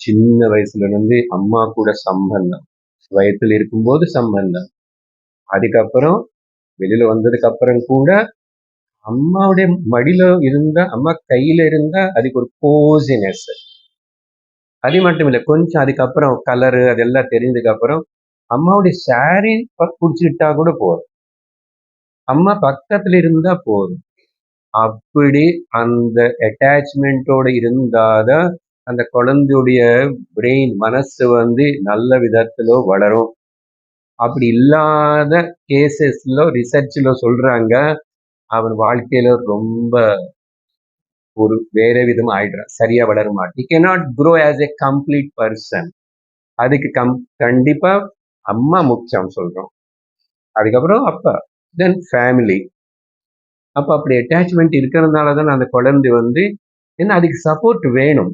சின்ன வயசுல இருந்து அம்மா கூட சம்பந்தம். வயத்துல இருக்கும்போது சம்பந்தம். அதுக்கப்புறம் வெளியில வந்ததுக்கு அப்புறம் கூட அம்மாவுடைய மடியில இருந்தா அம்மா கையில இருந்தா அதுக்கு ஒரு கோசினஸ் அது மட்டும் இல்லை கொஞ்சம் அதுக்கப்புறம் கலரு அதெல்லாம் தெரிஞ்சதுக்கு அப்புறம் அம்மாவுடைய சாரி பிடிச்சிக்கிட்டா கூட போதும். அம்மா பக்கத்துல இருந்தா போதும். அப்படி அந்த அட்டாச்மெண்ட்டோட இருந்தாதான் அந்த குழந்தையுடைய பிரெயின் மனசு வந்து நல்ல விதத்தில் வளரும். அப்படி இல்லாத கேசஸ்ல ரிசர்ச்ல சொல்றாங்க அவன் வாழ்க்கையில ரொம்ப ஒரு வேற விதமா ஆயிடுறான் சரியா வளர மாட்டான். Cannot grow as a complete person அதுக்கு கம் கண்டிப்பா அம்மா முக்கியம் சொல்றோம். அதுக்கப்புறம் அப்பா தென் ஃபேமிலி அப்போ அப்படி அட்டாச்மெண்ட் இருக்கிறதுனால தான் அந்த குழந்தை வந்து ஏன்னா அதுக்கு சப்போர்ட் வேணும்.